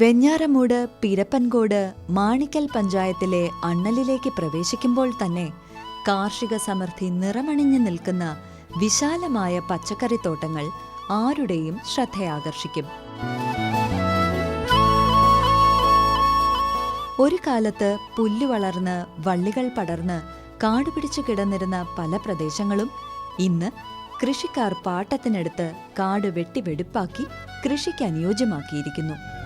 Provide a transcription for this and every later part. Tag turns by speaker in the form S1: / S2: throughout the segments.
S1: വെഞ്ഞാറമൂട് പിരപ്പൻകോട് മാണിക്കൽ പഞ്ചായത്തിലെ അണ്ണലിലേക്ക് പ്രവേശിക്കുമ്പോൾ തന്നെ കാർഷിക സമൃദ്ധി നിറമണിഞ്ഞു നിൽക്കുന്ന വിശാലമായ പച്ചക്കറിത്തോട്ടങ്ങൾ ആരുടെയും ശ്രദ്ധയാകർഷിക്കും. ഒരു കാലത്ത് പുല്ല് വളർന്ന് വള്ളികൾ പടർന്ന് കാടുപിടിച്ചു കിടന്നിരുന്ന പല പ്രദേശങ്ങളും ഇന്ന് കൃഷിക്കാർ പാട്ടത്തിനെടുത്ത് കാട് വെട്ടി വെടിപ്പാക്കി കൃഷിക്ക് അനുയോജ്യമാക്കിയിരിക്കുന്നു.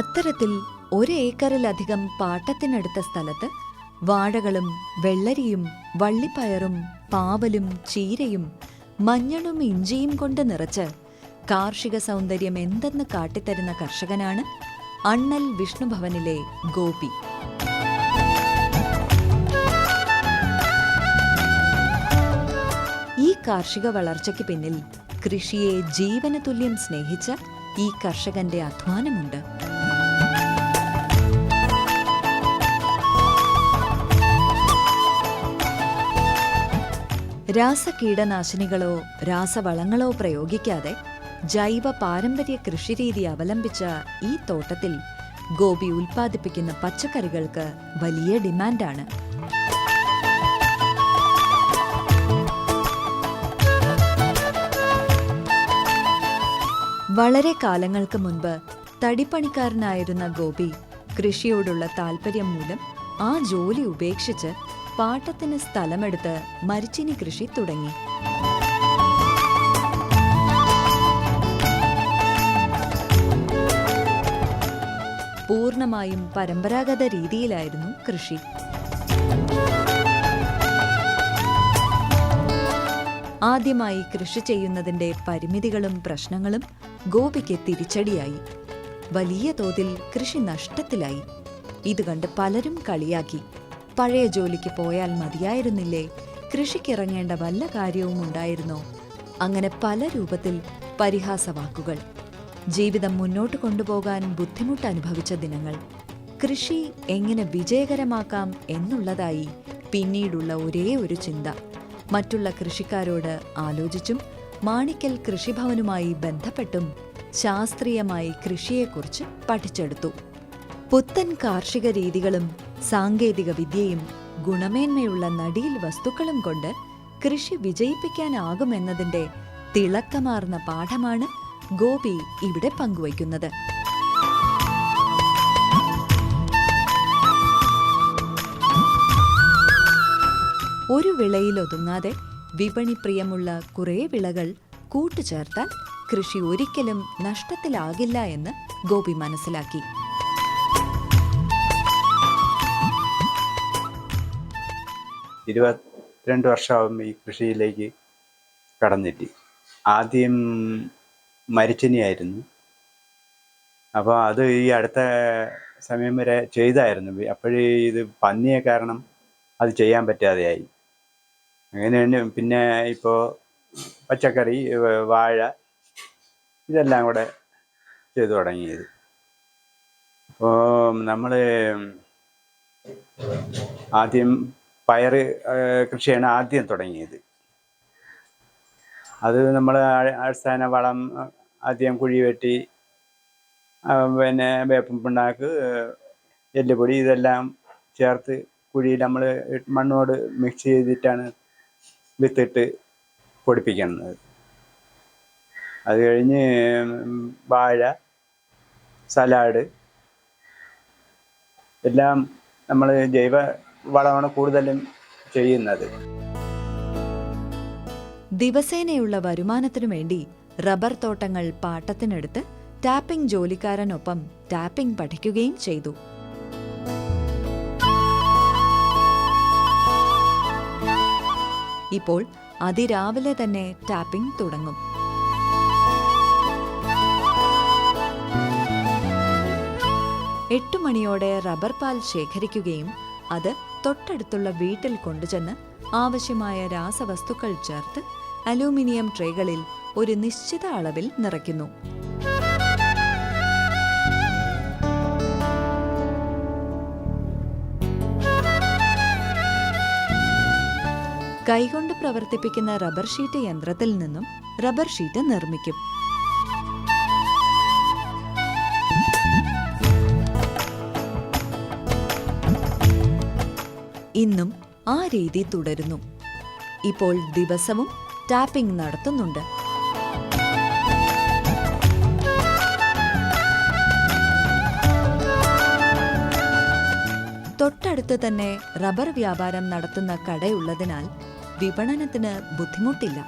S1: അത്തരത്തിൽ ഒരേക്കറിലധികം പാട്ടത്തിനടുത്ത സ്ഥലത്ത് വാഴകളും വെള്ളരിയും വള്ളിപ്പയറും പാവലും ചീരയും മഞ്ഞളും ഇഞ്ചിയും കൊണ്ട് നിറച്ച് കാർഷിക സൗന്ദര്യം എന്തെന്ന് കാട്ടിത്തരുന്ന കർഷകനാണ് അണ്ണൽ വിഷ്ണുഭവനിലെ ഗോപി. ഈ കാർഷിക വളർച്ചയ്ക്ക് പിന്നിൽ കൃഷിയെ ജീവന തുല്യം സ്നേഹിച്ച ഈ കർഷകന്റെ അധ്വാനമുണ്ട്. രാസകീടനാശിനികളോ രാസവളങ്ങളോ പ്രയോഗിക്കാതെ ജൈവ പാരമ്പര്യ കൃഷിരീതി അവലംബിച്ച ഈ തോട്ടത്തിൽ ഗോപി ഉൽപ്പാദിപ്പിക്കുന്ന പച്ചക്കറികൾക്ക് വലിയ ഡിമാൻഡാണ്. വളരെ കാലങ്ങൾക്ക് മുൻപ് തടിപ്പണിക്കാരനായിരുന്ന ഗോപി കൃഷിയോടുള്ള താല്പര്യം മൂലം ആ ജോലി ഉപേക്ഷിച്ച് പാട്ടത്തിന് സ്ഥലമെടുത്ത് മരിച്ചിനി കൃഷി തുടങ്ങി. പൂർണമായും പരമ്പരാഗത രീതിയിലായിരുന്നു കൃഷി. ആദ്യമായി കൃഷി ചെയ്യുന്നതിന്റെ പരിമിതികളും പ്രശ്നങ്ങളും ഗോപിക്ക് തിരിച്ചടിയായി. വലിയ തോതിൽ കൃഷി നഷ്ടത്തിലായി. ഇത് കണ്ട് പലരും കളിയാക്കി. പഴയ ജോലിക്ക് പോയാൽ മതിയായിരുന്നില്ലേ? കൃഷിക്കിറങ്ങേണ്ട വല്ല കാര്യവും ഉണ്ടായിരുന്നോ? അങ്ങനെ പല രൂപത്തിൽ പരിഹാസവാക്കുകൾ. ജീവിതം മുന്നോട്ട് കൊണ്ടുപോകാൻ ബുദ്ധിമുട്ട് അനുഭവിച്ച ദിനങ്ങൾ. കൃഷി എങ്ങനെ വിജയകരമാക്കാം എന്നുള്ളതായി പിന്നീടുള്ള ഒരേ ഒരു ചിന്ത. മറ്റുള്ള കൃഷിക്കാരോട് ആലോചിച്ചും മാണിക്കൽ കൃഷിഭവനുമായി ബന്ധപ്പെട്ടും ശാസ്ത്രീയമായി കൃഷിയെക്കുറിച്ച് പഠിച്ചെടുത്തു. പുത്തൻ കാർഷിക രീതികളും സാങ്കേതിക വിദ്യയും ഗുണമേന്മയുള്ള നടിയിൽ വസ്തുക്കളും കൊണ്ട് കൃഷി വിജയിപ്പിക്കാനാകുമെന്നതിന്റെ തിളക്കമാർന്ന പാഠമാണ് ഗോപി ഇവിടെ പങ്കുവയ്ക്കുന്നത്. ഒരു വിളയിലൊതുങ്ങാതെ വിപണി പ്രിയമുള്ള കുറേ വിളകൾ കൂട്ടുചേർത്താൽ കൃഷി ഒരിക്കലും നഷ്ടത്തിലാകില്ല എന്ന് ഗോപി മനസ്സിലാക്കി.
S2: ഇരുപത്തിരണ്ട് വർഷമാകും ഈ കൃഷിയിലേക്ക് കടന്നിട്ട് ആദ്യം മരിച്ചിനിയായിരുന്നു. അപ്പോൾ അത് ഈ അടുത്ത സമയം വരെ ചെയ്തായിരുന്നു. അപ്പോഴേ ഇത് പന്നിയെ കാരണം അത് ചെയ്യാൻ പറ്റാതെയായി. അങ്ങനെയാണ് പിന്നെ ഇപ്പോൾ പച്ചക്കറി വാഴ ഇതെല്ലാം കൂടെ ചെയ്തു തുടങ്ങിയത്. അപ്പോൾ നമ്മൾ ആദ്യം പയറ് ഏർ കൃഷിയാണ് ആദ്യം തുടങ്ങിയത്. അത് നമ്മൾ അടിസ്ഥാന വളം ആദ്യം കുഴി വെട്ടി പിന്നെ വേപ്പം പിണ്ണാക്ക് എല്ലുപൊടി ഇതെല്ലാം ചേർത്ത് കുഴിയിൽ നമ്മൾ മണ്ണോട് മിക്സ് ചെയ്തിട്ടാണ് വിത്തിട്ട് പൊടിപ്പിക്കുന്നത്. അത് കഴിഞ്ഞ് വാഴ സലാഡ് എല്ലാം നമ്മൾ ജൈവ വളമാണ് കൂടുതലും ചെയ്യുന്നത്.
S1: ദിവസേനയുള്ള വരുമാനത്തിനു വേണ്ടി റബ്ബർ തോട്ടങ്ങൾ പാട്ടത്തിനെടുത്ത് ടാപ്പിംഗ് ജോലിക്കാരനൊപ്പം ടാപ്പിംഗ് പഠിക്കുകയും ചെയ്തു. ഇപ്പോൾ അതിരാവിലെ തന്നെ ടാപ്പിംഗ് തുടങ്ങും. എട്ടു മണിയോടെ റബ്ബർ പാൽ ശേഖരിക്കുകയും അത് തൊട്ടടുത്തുള്ള വീട്ടിൽ കൊണ്ടുചെന്ന് ആവശ്യമായ രാസവസ്തുക്കൾ ചേർത്ത് അലൂമിനിയം ട്രേകളിൽ ഒരു നിശ്ചിത അളവിൽ നിറയ്ക്കുന്നു. കൈകൊണ്ട് പ്രവർത്തിപ്പിക്കുന്ന റബ്ബർ ഷീറ്റ് യന്ത്രത്തിൽ നിന്നും റബ്ബർ ഷീറ്റ് നിർമ്മിക്കും. ഇന്നും ആ രീതി തുടരുന്നു. ഇപ്പോൾ ദിവസവും ടാപ്പിംഗ് നടത്തുന്നുണ്ട്. തൊട്ടടുത്ത് തന്നെ റബ്ബർ വ്യാപാരം നടത്തുന്ന കടയുള്ളതിനാൽ വിപണനത്തിന് ബുദ്ധിമുട്ടില്ല.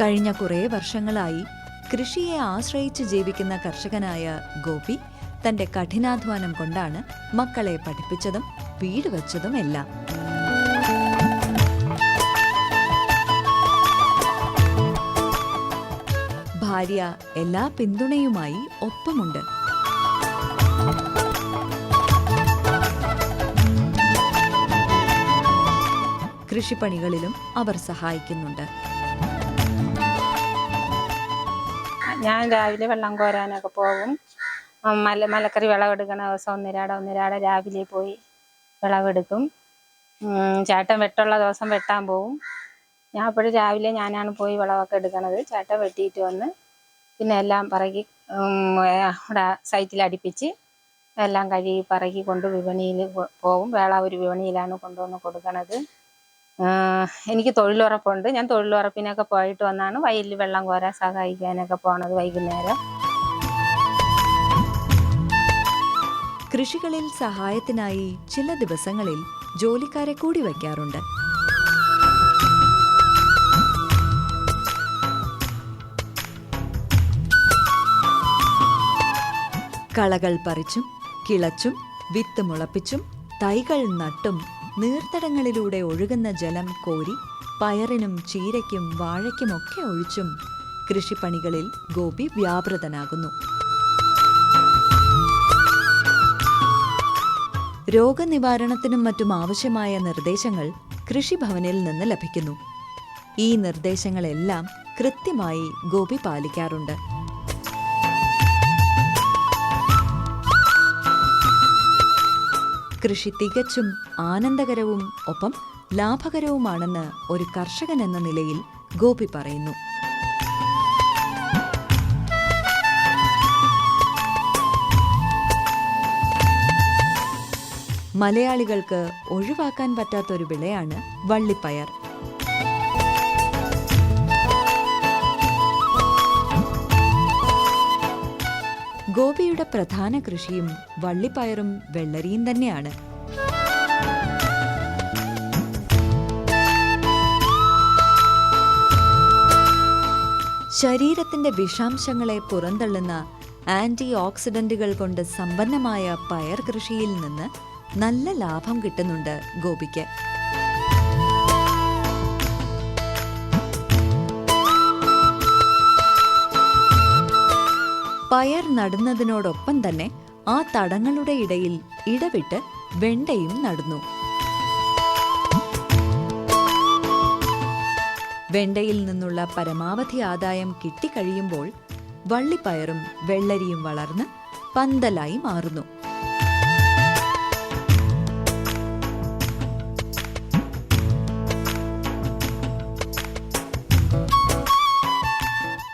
S1: കഴിഞ്ഞ കുറേ വർഷങ്ങളായി കൃഷിയെ ആശ്രയിച്ച് ജീവിക്കുന്ന കർഷകനായ ഗോപി തന്റെ കഠിനാധ്വാനം കൊണ്ടാണ് മക്കളെ പഠിപ്പിച്ചതും വീട് വച്ചതുമെല്ലാം ഭാര്യ എല്ലാ പിന്തുണയുമായി ഒപ്പമുണ്ട്. കൃഷിപ്പണികളിലും അവർ സഹായിക്കുന്നുണ്ട്.
S3: ഞാൻ രാവിലെ വെള്ളം കോരാനൊക്കെ പോകും. മല മലക്കറി വിളവെടുക്കണ ദിവസം ഒന്നിരാട ഒന്നിരാട രാവിലെ പോയി വിളവെടുക്കും. ചേട്ടൻ വെട്ടുള്ള ദിവസം വെട്ടാൻ പോകും ഞാൻ അപ്പോഴും രാവിലെ ഞാനാണ് പോയി വിളവൊക്കെ എടുക്കണത്. ചേട്ടൻ വെട്ടിയിട്ട് വന്ന് പിന്നെ എല്ലാം പറകി അവിടെ സൈറ്റിൽ അടുപ്പിച്ച് എല്ലാം കഴുകി പറകി കൊണ്ട് വിപണിയിൽ പോകും വേള ഒരു വിപണിയിലാണ് കൊണ്ടുവന്ന് കൊടുക്കണത്. എനിക്ക് തൊഴിലുറപ്പുണ്ട്. ഞാൻ തൊഴിലുറപ്പിനൊക്കെ പോയിട്ട് വന്നാണ് വയലിൽ വെള്ളം കോരാൻ സഹായിക്കാനൊക്കെ പോണത് വൈകുന്നേരം.
S1: കൃഷികളിൽ സഹായത്തിനായി ചില ദിവസങ്ങളിൽ ജോലിക്കാരെ കൂടി വയ്ക്കാറുണ്ട്. കളകൾ പറിച്ചും കിളച്ചും വിത്ത് മുളപ്പിച്ചും തൈകൾ നട്ടും നീർത്തടങ്ങളിലൂടെ ഒഴുകുന്ന ജലം കോരി പയറിനും ചീരയ്ക്കും വാഴയ്ക്കുമൊക്കെ ഒഴിച്ചും കൃഷിപ്പണികളിൽ ഗോപി വ്യാപൃതനാകുന്നു. രോഗനിവാരണത്തിനും മറ്റും ആവശ്യമായ നിർദ്ദേശങ്ങൾ കൃഷിഭവനിൽ നിന്ന് ലഭിക്കുന്നു. ഈ നിർദ്ദേശങ്ങളെല്ലാം കൃത്യമായി ഗോപി പാലിക്കാറുണ്ട്. കൃഷി തികച്ചും ആനന്ദകരവും ഒപ്പം ലാഭകരവുമാണെന്ന് ഒരു കർഷകൻ എന്ന നിലയിൽ ഗോപി പറയുന്നു. മലയാളികൾക്ക് ഒഴിവാക്കാൻ പറ്റാത്തൊരു വിളയാണ് വള്ളിപ്പയർ. ഗോപിയുടെ പ്രധാന കൃഷിയും വള്ളിപ്പയറും വെള്ളരിയും തന്നെയാണ്. ശരീരത്തിന്റെ വിഷാംശങ്ങളെ പുറന്തള്ളുന്ന ആന്റി ഓക്സിഡന്റുകൾ കൊണ്ട് സമ്പന്നമായ പയർ കൃഷിയിൽ നിന്ന് നല്ല ലാഭം കിട്ടുന്നുണ്ട് ഗോപിക്ക്. പയർ നടുന്നതിനോടൊപ്പം തന്നെ ആ തടങ്ങളുടെ ഇടയിൽ ഇടവിട്ട് വെണ്ടയും നടുന്നു. വെണ്ടയിൽ നിന്നുള്ള പരമാവധി ആദായം കിട്ടിക്കഴിയുമ്പോൾ വള്ളിപ്പയറും വെള്ളരിയും വളർന്ന് പന്തലായി മാറുന്നു.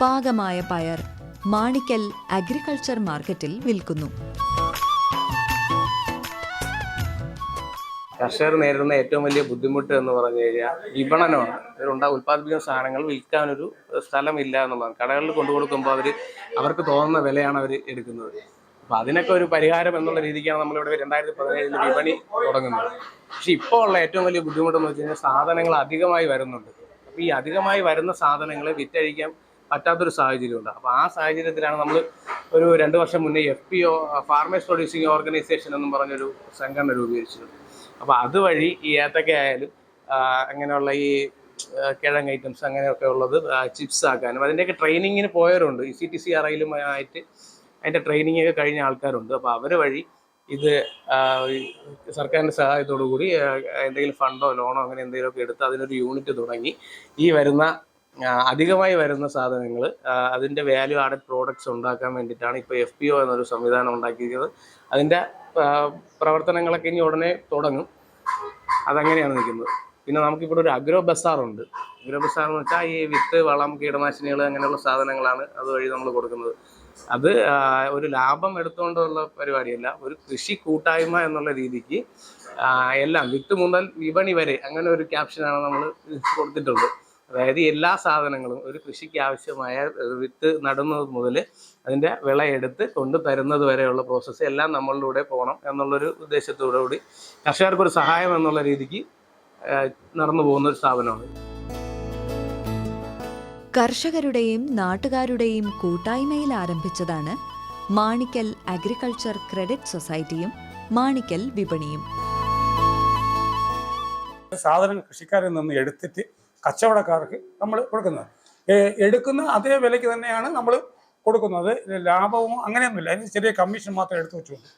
S1: പാകമായ പയർ മാണിക്കൽ അഗ്രികൾച്ചർ മാർക്കറ്റിൽ വിൽക്കുന്നു.
S4: കർഷകർ നേരിടുന്ന ഏറ്റവും വലിയ ബുദ്ധിമുട്ട് എന്ന് പറഞ്ഞു കഴിഞ്ഞാൽ വിപണനമാണ്. ഇവരുണ്ടാ ഉൽപ്പാദിപ്പിക്കുന്ന സാധനങ്ങൾ വിൽക്കാനൊരു സ്ഥലമില്ല എന്നുള്ളതാണ്. കടകളിൽ കൊണ്ടു കൊടുക്കുമ്പോൾ അവർ അവർക്ക് തോന്നുന്ന വിലയാണ് അവർ എടുക്കുന്നത്. അപ്പൊ അതിനൊക്കെ ഒരു പരിഹാരം എന്നുള്ള രീതിക്കാണ് നമ്മളിവിടെ രണ്ടായിരത്തി പതിനേഴിൽ വിപണി തുടങ്ങുന്നത്. പക്ഷെ ഇപ്പോൾ ഉള്ള ഏറ്റവും വലിയ ബുദ്ധിമുട്ടെന്ന് വെച്ച് കഴിഞ്ഞാൽ സാധനങ്ങൾ അധികമായി വരുന്നുണ്ട്. അപ്പൊ ഈ അധികമായി വരുന്ന സാധനങ്ങളെ വിറ്റഴിക്കാൻ പറ്റാത്തൊരു സാഹചര്യമുണ്ട്. അപ്പോൾ ആ സാഹചര്യത്തിലാണ് നമ്മൾ ഒരു രണ്ട് വർഷം മുന്നേ F P O farmers producing organisation എന്നും പറഞ്ഞൊരു സംഘടന രൂപീകരിച്ചിട്ടുണ്ട്. അപ്പോൾ അതുവഴി ഈ ഏത്തക്ക ആയാലും അങ്ങനെയുള്ള ഈ കിഴങ്ങ് ഐറ്റംസ് അങ്ങനെയൊക്കെ ഉള്ളത് ചിപ്സ് ആക്കാനും. അതിന്റെയൊക്കെ ട്രെയിനിങ്ങിന് പോയവരുണ്ട്. E C T C R ഐയിലും ആയിട്ട് അതിന്റെ ട്രെയിനിങ് ഒക്കെ കഴിഞ്ഞ ആൾക്കാരുണ്ട്. അപ്പോൾ അവർ വഴി ഇത് സർക്കാരിന്റെ സഹായത്തോടു കൂടി എന്തെങ്കിലും ഫണ്ടോ ലോണോ അങ്ങനെ എന്തെങ്കിലുമൊക്കെ എടുത്ത് അതിനൊരു യൂണിറ്റ് തുടങ്ങി. ഈ വരുന്ന അധികമായി വരുന്ന സാധനങ്ങൾ അതിന്റെ വാല്യൂ ആഡഡ് പ്രോഡക്ട്സ് ഉണ്ടാക്കാൻ വേണ്ടിയിട്ടാണ് ഇപ്പോൾ എഫ് പി ഒ എന്നൊരു സംവിധാനം ഉണ്ടാക്കിയിരിക്കുന്നത്. അതിന്റെ പ്രവർത്തനങ്ങളൊക്കെ ഇനി ഉടനെ തുടങ്ങും. അതങ്ങനെയാണ് നിൽക്കുന്നത്. പിന്നെ നമുക്കിവിടെ ഒരു അഗ്രോ ബസാറുണ്ട് അഗ്രോ ബസാർ എന്ന് വെച്ചാൽ ഈ വിത്ത് വളം കീടനാശിനികൾ അങ്ങനെയുള്ള സാധനങ്ങളാണ് അതുവഴി നമ്മൾ കൊടുക്കുന്നത്. അത് ഒരു ലാഭം എടുത്തുകൊണ്ടുള്ള പരിപാടിയല്ല ഒരു കൃഷി കൂട്ടായ്മ എന്നുള്ള രീതിക്ക് എല്ലാം വിത്ത് മുതൽ വിപണി വരെ അങ്ങനെ ഒരു ക്യാപ്ഷനാണ് നമ്മൾ കൊടുത്തിട്ടുള്ളത്. അതായത് എല്ലാ സാധനങ്ങളും ഒരു കൃഷിക്ക് ആവശ്യമായ വിത്ത് നടുന്നത് മുതൽ അതിന്റെ വിളയെടുത്ത് കൊണ്ട് തരുന്നത് വരെയുള്ള പ്രോസസ്സ് എല്ലാം നമ്മളിലൂടെ പോകണം എന്നുള്ളൊരു ഉദ്ദേശത്തോടു കൂടി കർഷകർക്കൊരു സഹായം എന്നുള്ള രീതിക്ക് നടന്നു പോകുന്ന ഒരു സ്ഥാപനമാണ്.
S1: കർഷകരുടെയും നാട്ടുകാരുടെയും കൂട്ടായ്മയിൽ ആരംഭിച്ചതാണ് മാണിക്കൽ അഗ്രികൾച്ചർ ക്രെഡിറ്റ് സൊസൈറ്റിയും മാണിക്കൽ വിപണിയും.
S5: സാധനം കൃഷിക്കാരിൽ നിന്ന് എടുത്തിട്ട് കച്ചവടക്കാർക്ക് നമ്മൾ കൊടുക്കുന്നത്. എടുക്കുന്ന അതേ വിലയ്ക്ക് തന്നെയാണ് നമ്മൾ കൊടുക്കുന്നത്. ലാഭവും അങ്ങനെയൊന്നുമില്ല. അതിന് ചെറിയ കമ്മീഷൻ മാത്രം എടുത്തു വെച്ചുകൊണ്ട്.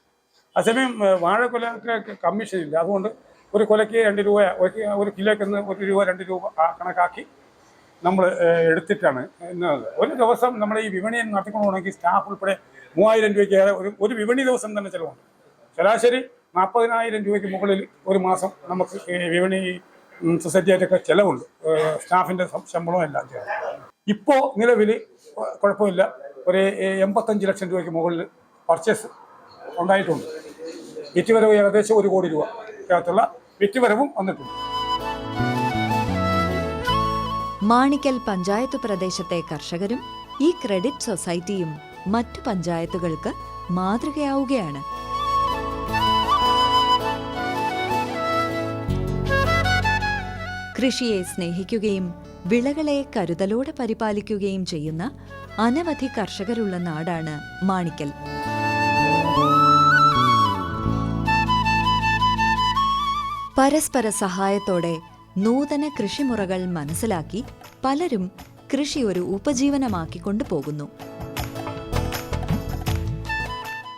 S5: അതേസമയം വാഴക്കൊലക്ക് കമ്മീഷൻ ഇല്ല. അതുകൊണ്ട് ഒരു കൊലയ്ക്ക് രണ്ട് രൂപ ഒരു കിലോയ്ക്ക് ഒരു രൂപ രണ്ട് രൂപ കണക്കാക്കി നമ്മൾ എടുത്തിട്ടാണ് ഇന്നത്. ഒരു ദിവസം നമ്മൾ ഈ വിപണി നടത്തിക്കൊണ്ടുപോകണമെങ്കിൽ സ്റ്റാഫ് ഉൾപ്പെടെ മൂവായിരം രൂപയ്ക്ക് ഒരു ഒരു വിപണി ദിവസം തന്നെ ചിലവുണ്ട്. ശരാശരി നാൽപ്പതിനായിരം രൂപയ്ക്ക് മുകളിൽ ഒരു മാസം നമുക്ക് വിപണി സൊസൈറ്റിയായിട്ടൊക്കെ ചിലവുണ്ട്. സ്റ്റാഫിന്റെ ശമ്പളവും എല്ലാം ചേർന്ന്. ഇപ്പോൾ നിലവിൽ കുഴപ്പമില്ല. ഒരു എൺപത്തഞ്ച് ലക്ഷം രൂപയ്ക്ക് മുകളിൽ പർച്ചേസ് ഉണ്ടായിട്ടുണ്ട്. വിറ്റുവരവ് ഏകദേശം ഒരു കോടി രൂപ അകത്തുള്ള വിറ്റുവരവും വന്നിട്ടുണ്ട്.
S1: മാണിക്കൽ പഞ്ചായത്ത് പ്രദേശത്തെ കർഷകരും ഈ ക്രെഡിറ്റ് സൊസൈറ്റിയും മറ്റു പഞ്ചായത്തുകൾക്ക് മാതൃകയാവുകയാണ്. കൃഷിയെ സ്നേഹിക്കുകയും വിളകളെ കരുതലോടെ പരിപാലിക്കുകയും ചെയ്യുന്ന അനവധി കർഷകരുള്ള നാടാണ് മാണിക്കൽ. പരസ്പര സഹായത്തോടെ നൂതന കൃഷിമുറകൾ മനസ്സിലാക്കി പലരും കൃഷി ഒരു ഉപജീവനമാക്കിക്കൊണ്ടു പോകുന്നു.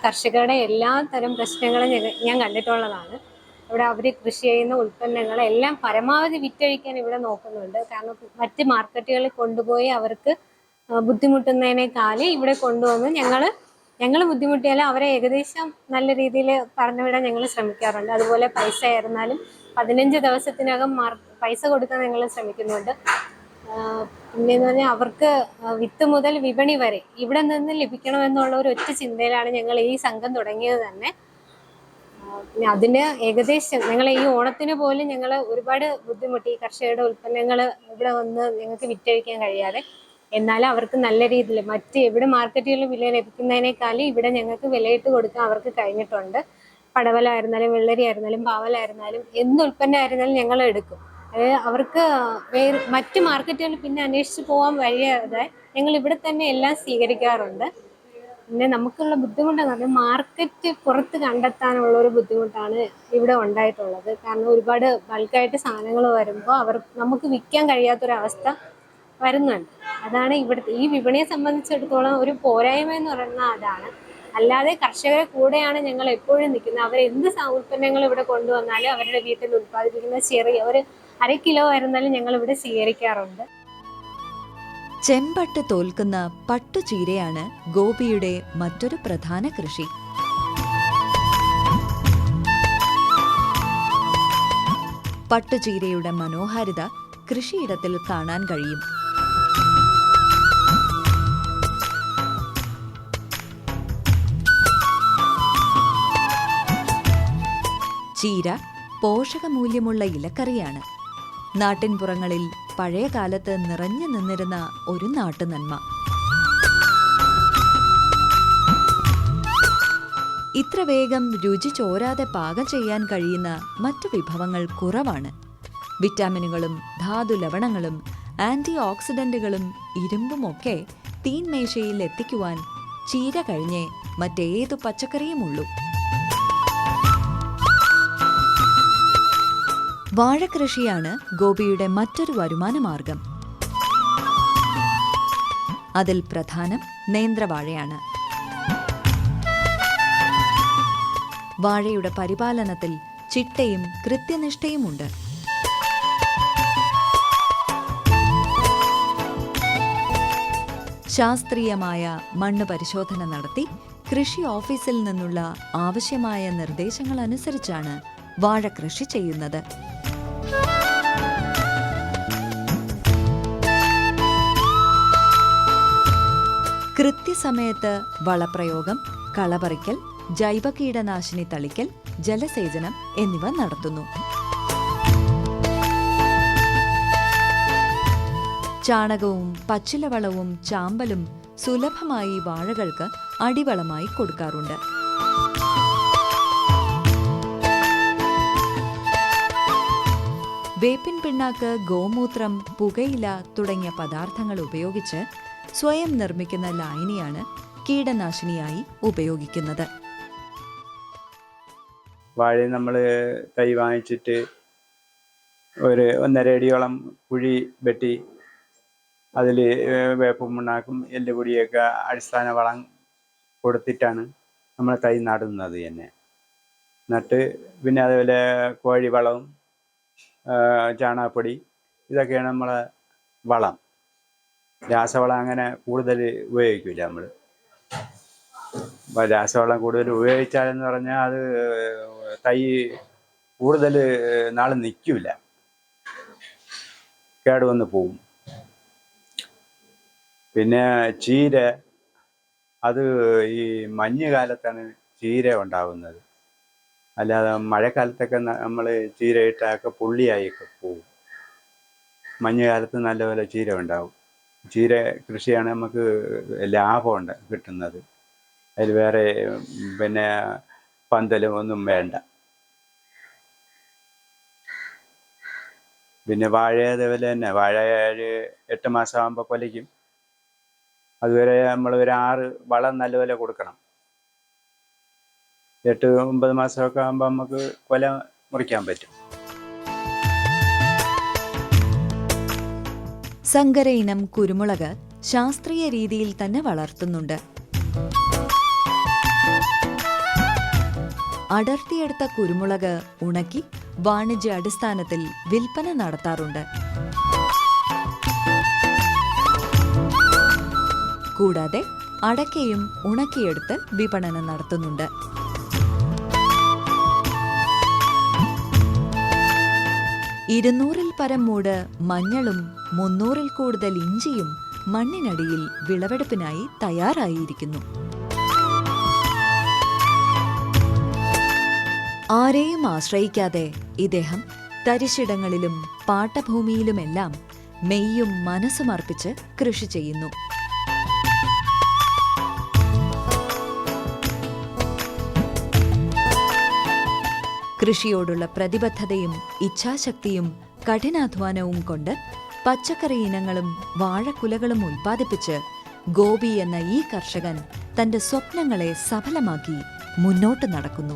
S6: കർഷകരുടെ എല്ലാ തരം പ്രശ്നങ്ങളും ഞാൻ കണ്ടിട്ടുള്ളതാണ്. ഇവിടെ അവർ കൃഷി ചെയ്യുന്ന ഉൽപ്പന്നങ്ങളെല്ലാം പരമാവധി വിറ്റഴിക്കാൻ ഇവിടെ നോക്കുന്നുണ്ട്. കാരണം മറ്റ് മാർക്കറ്റുകളിൽ കൊണ്ടുപോയി അവർക്ക് ആ, ബുദ്ധിമുട്ടുന്നതിനേക്കാൾ ഇവിടെ കൊണ്ടുവന്ന് ഞങ്ങൾ ഞങ്ങൾ ബുദ്ധിമുട്ടിയാലും അവരെ ഏകദേശം നല്ല രീതിയിൽ പറഞ്ഞുവിടാൻ ഞങ്ങൾ ശ്രമിക്കാറുണ്ട്. അതുപോലെ പൈസ ആയിരുന്നാലും പതിനഞ്ച് ദിവസത്തിനകം പൈസ കൊടുക്കാൻ ഞങ്ങൾ ശ്രമിക്കുന്നുണ്ട്. പിന്നെന്ന് പറഞ്ഞാൽ അവർക്ക് വിത്ത് മുതൽ വിപണി വരെ ഇവിടെ നിന്ന് ലഭിക്കണമെന്നുള്ള ഒരു ഒറ്റ ചിന്തയിലാണ് ഞങ്ങൾ ഈ സംഘം തുടങ്ങിയത് തന്നെ. പിന്നെ അതിന് ഏകദേശം ഞങ്ങൾ ഈ ഓണത്തിന് പോലും ഞങ്ങൾ ഒരുപാട് ബുദ്ധിമുട്ടി. കർഷകരുടെ ഉൽപ്പന്നങ്ങൾ ഇവിടെ വന്ന് ഞങ്ങൾക്ക് വിറ്റഴിക്കാൻ കഴിയാതെ. എന്നാലും അവർക്ക് നല്ല രീതിയിൽ മറ്റ് എവിടെ മാർക്കറ്റുകളിൽ വില ലഭിക്കുന്നതിനേക്കാളും ഇവിടെ ഞങ്ങൾക്ക് വിലയിട്ട് കൊടുക്കാൻ അവർക്ക് കഴിഞ്ഞിട്ടുണ്ട്. പടവലായിരുന്നാലും വെള്ളരി ആയിരുന്നാലും പാവലായിരുന്നാലും എന്ത് ഉൽപ്പന്നമായിരുന്നാലും ഞങ്ങൾ എടുക്കും. അതായത് അവർക്ക് വേറെ മറ്റ് മാർക്കറ്റുകളിൽ പിന്നെ അന്വേഷിച്ച് പോകാൻ വഴിയാതെ ഞങ്ങൾ ഇവിടെ തന്നെ എല്ലാം സ്വീകരിക്കാറുണ്ട്. പിന്നെ നമുക്കുള്ള ബുദ്ധിമുട്ടെന്ന് പറഞ്ഞാൽ മാർക്കറ്റ് പുറത്ത് കണ്ടെത്താനുള്ള ഒരു ബുദ്ധിമുട്ടാണ് ഇവിടെ ഉണ്ടായിട്ടുള്ളത്. കാരണം ഒരുപാട് ബൾക്കായിട്ട് സാധനങ്ങൾ വരുമ്പോൾ അവർ നമുക്ക് വിൽക്കാൻ കഴിയാത്തൊരവസ്ഥ വരുന്നുണ്ട്. അതാണ് ഇവിടുത്തെ ഈ വിപണിയെ സംബന്ധിച്ചിടത്തോളം ഒരു പോരായ്മ എന്ന് പറയുന്നത് അതാണ്. അല്ലാതെ കർഷകരെ കൂടെയാണ് ഞങ്ങൾ എപ്പോഴും നിൽക്കുന്നത്. അവർ എന്ത് ഉൽപ്പന്നങ്ങൾ ഇവിടെ കൊണ്ടുവന്നാലും അവരുടെ വീട്ടിൽ ഉൽപ്പാദിപ്പിക്കുന്ന ചെറിയ ഒരു അര കിലോ വരുന്നാലും ഞങ്ങൾ ഇവിടെ സ്വീകരിക്കാറുണ്ട്.
S1: ചെമ്പട്ട് തോൽക്കുന്ന പട്ടുചീരയാണ് ഗോപിയുടെ മറ്റൊരു പ്രധാന കൃഷി. പട്ടുചീരയുടെ മനോഹാരിത കൃഷിയിടത്തിൽ കാണാൻ കഴിയും. ചീര പോഷകമൂല്യമുള്ള ഇലക്കറിയാണ്. നാട്ടിൻപുറങ്ങളിൽ പഴയ കാലത്ത് നിറഞ്ഞു നിന്നിരുന്ന ഒരു നാട്ടു നന്മ ഇത്ര വേഗം രുചി ചോരാതെ പാകം ചെയ്യാൻ കഴിയുന്ന മറ്റു വിഭവങ്ങൾ കുറവാണ്. വിറ്റാമിനുകളും ധാതു ലവണങ്ങളും ആന്റി ഓക്സിഡന്റുകളും ഇരുമ്പുമൊക്കെ തീൻമേശയിൽ എത്തിക്കുവാൻ ചീര കഴിഞ്ഞേ മറ്റേതു പച്ചക്കറിയുമുള്ളൂ. വാഴകൃഷിയാണ് ഗോപിയുടെ മറ്റൊരു വരുമാന മാർഗം അതിൽ പ്രധാനം നേന്ത്രവാഴയാണ്. വാഴയുടെ പരിപാലനത്തിൽ ചിട്ടയും കൃത്യനിഷ്ഠയുമുണ്ട് ശാസ്ത്രീയമായ മണ്ണ് പരിശോധന നടത്തി കൃഷി ഓഫീസിൽ നിന്നുള്ള ആവശ്യമായ നിർദ്ദേശങ്ങൾ അനുസരിച്ചാണ് വാഴ കൃഷി ചെയ്യുന്നത്. കൃത്യസമയത്ത് വളപ്രയോഗം കളപറിക്കൽ ജൈവ കീടനാശിനി തളിക്കൽ ജലസേചനം എന്നിവ നടത്തുന്നു. ചാണകവും പച്ചിലവളവും ചാമ്പലും സുലഭമായി വാഴകൾക്ക് അടിവളമായി കൊടുക്കാറുണ്ട്. വേപ്പിൻ പിണ്ണാക്ക് ഗോമൂത്രം പുകയില തുടങ്ങിയ പദാർത്ഥങ്ങൾ ഉപയോഗിച്ച് സ്വയം നിർമ്മിക്കുന്ന ലായനിയാണ് കീടനാശിനിയായി ഉപയോഗിക്കുന്നത്.
S2: വാഴ നമ്മൾ തൈ വാങ്ങിച്ചിട്ട് ഒരു ഒന്നര അടിയോളം കുഴി വെട്ടി അതിൽ വേപ്പും മണ്ണാക്കും എല്ലുപൊടിയൊക്കെ അടിസ്ഥാന വളം കൊടുത്തിട്ടാണ് നമ്മൾ തൈ നടുന്നത് തന്നെ. നട്ട് പിന്നെ അതുപോലെ കോഴിവളവും ചാണകപ്പൊടി ഇതൊക്കെയാണ് നമ്മളെ വളം. രാസവളം അങ്ങനെ കൂടുതൽ ഉപയോഗിക്കില്ല നമ്മൾ രാസവളം കൂടുതൽ ഉപയോഗിച്ചാലെന്ന് പറഞ്ഞാൽ അത് തൈ കൂടുതൽ നാൾ നിൽക്കില്ല കേടുവന്ന് പോവും. പിന്നെ ചീര അത് ഈ മഞ്ഞ് കാലത്താണ് ചീര ഉണ്ടാവുന്നത്. അല്ലാതെ മഴക്കാലത്തൊക്കെ നമ്മൾ ചീര ഇട്ടൊക്കെ പുള്ളിയായൊക്കെ പോവും. മഞ്ഞുകാലത്ത് നല്ലപോലെ ചീര ഉണ്ടാവും. ചീര കൃഷിയാണ് നമുക്ക് ലാഭമുണ്ട് കിട്ടുന്നത്. അതിൽ വേറെ പിന്നെ പന്തലും ഒന്നും വേണ്ട. പിന്നെ വാഴ അതേപോലെ തന്നെ വാഴ എട്ട് മാസം ആകുമ്പോൾ കൊലയ്ക്കും അതുവരെ നമ്മൾ ഒരു ആറ് വളം നല്ലപോലെ കൊടുക്കണം. എട്ട് ഒമ്പത് മാസമൊക്കെ ആകുമ്പോൾ നമുക്ക് കൊല മുറിക്കാൻ പറ്റും.
S1: സങ്കര ഇനം കുരുമുളക് ശാസ്ത്രീയ രീതിയിൽ തന്നെ വളർത്തുന്നുണ്ട്. അടർത്തിയെടുത്ത കുരുമുളക് ഉണക്കി വാണിജ്യ അടിസ്ഥാനത്തിൽ വിൽപ്പന നടത്താറുണ്ട്. കൂടാതെ അടക്കയും ഉണക്കിയെടുത്ത് വിപണനം നടത്തുന്നുണ്ട്. ഇരുന്നൂറിൽ പരം മൂട് മഞ്ഞളും മുന്നൂറിൽ കൂടുതൽ ഇഞ്ചിയും മണ്ണിനടിയിൽ വിളവെടുപ്പിനായി തയ്യാറായിരിക്കുന്നു. ആരെയും ആശ്രയിക്കാതെ ഇദ്ദേഹം തരിശിടങ്ങളിലും പാട്ടഭൂമിയിലുമെല്ലാം മെയ്യും മനസ്സുമർപ്പിച്ച് കൃഷി ചെയ്യുന്നു. കൃഷിയോടുള്ള പ്രതിബദ്ധതയും ഇച്ഛാശക്തിയും കഠിനാധ്വാനവും കൊണ്ട് പച്ചക്കറി ഇനങ്ങളും വാഴക്കുലകളും ഉൽപ്പാദിപ്പിച്ച് ഗോപി എന്ന ഈ കർഷകൻ തന്റെ സ്വപ്നങ്ങളെ സഫലമാക്കി മുന്നോട്ട് നടക്കുന്നു.